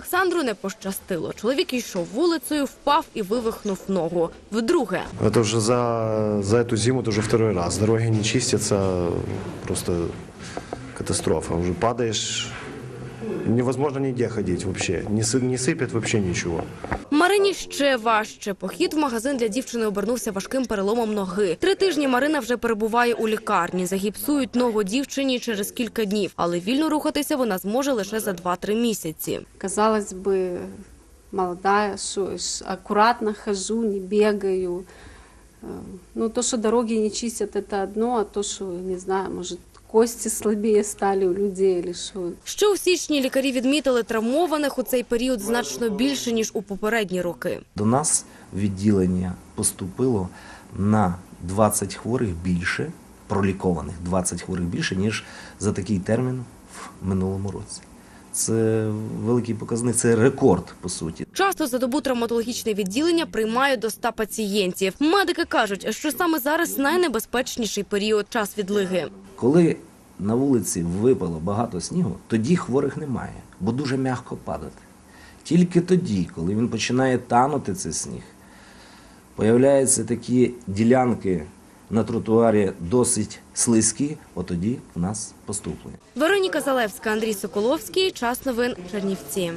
Олександру не пощастило. Чоловік йшов вулицею, впав і вивихнув ногу. Вдруге. Это уже за, за эту зиму, это уже второй раз. Дороги не чистятся, просто катастрофа. Уже падаешь, невозможно нигде ходить вообще. Не, сы- не сыпет вообще ничего. Марині ще важче. Похід в магазин для дівчини обернувся важким переломом ноги. Три тижні Марина вже перебуває у лікарні. Загіпсують ногу дівчині через кілька днів, але вільно рухатися вона зможе лише за 2-3 місяці. Казалось бы, молодая, что ж, аккуратно хожу, не бегаю. Э, Ну, то, что дороги не чистят, это одно, а то, что, не знаю, может, кости слабее стали у людей что. Ще у січні лікарі відмітили травмованих у цей період значно більше ніж у попередні роки. До нас відділення поступило на 20 хворих більше, пролікованих 20 хворих більше, ніж за такий термін в минулому році. Це великий показник, це рекорд, по суті. Часто за добу травматологічне відділення приймають до 100 пацієнтів. Медики кажуть, що саме зараз найнебезпечніший період час відлиги. Коли на вулиці випало багато снігу, тоді хворих немає, бо дуже м'яко падати. Тільки тоді, коли він починає танути цей сніг, появляються такі ділянки на тротуарі досить слизькі, от тоді в нас поступлення. Вероніка Залевська, Андрій Соколовський. Час новин Чернівці.